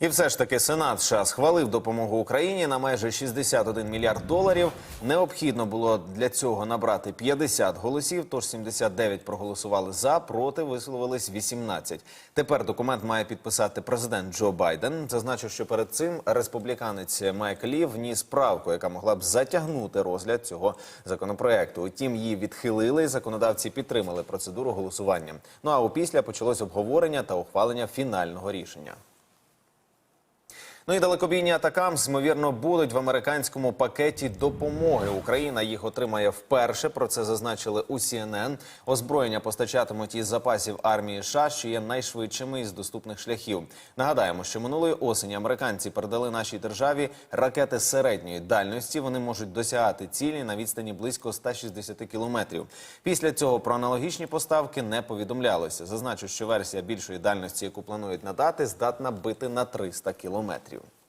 І все ж таки Сенат США схвалив допомогу Україні на майже 61 мільярд доларів. Необхідно було для цього набрати 50 голосів, тож 79 проголосували за, проти висловились 18. Тепер документ має підписати президент Джо Байден. Зазначив, що перед цим республіканець Майк Лі вніс правку, яка могла б затягнути розгляд цього законопроекту. Утім, її відхилили. і Законодавці підтримали процедуру голосування. Ну а опісля почалось обговорення та ухвалення фінального рішення. Ну і далекобійні атакамс, ймовірно, будуть в американському пакеті допомоги. Україна їх отримає вперше. Про це зазначили у CNN. Озброєння постачатимуть із запасів армії США, що є найшвидшими із доступних шляхів. Нагадаємо, що минулої осені американці передали нашій державі ракети середньої дальності. Вони можуть досягати цілі на відстані близько 160 кілометрів. Після цього про аналогічні поставки не повідомлялося. Зазначу, що версія більшої дальності, яку планують надати, здатна бити на 300 кілометрів.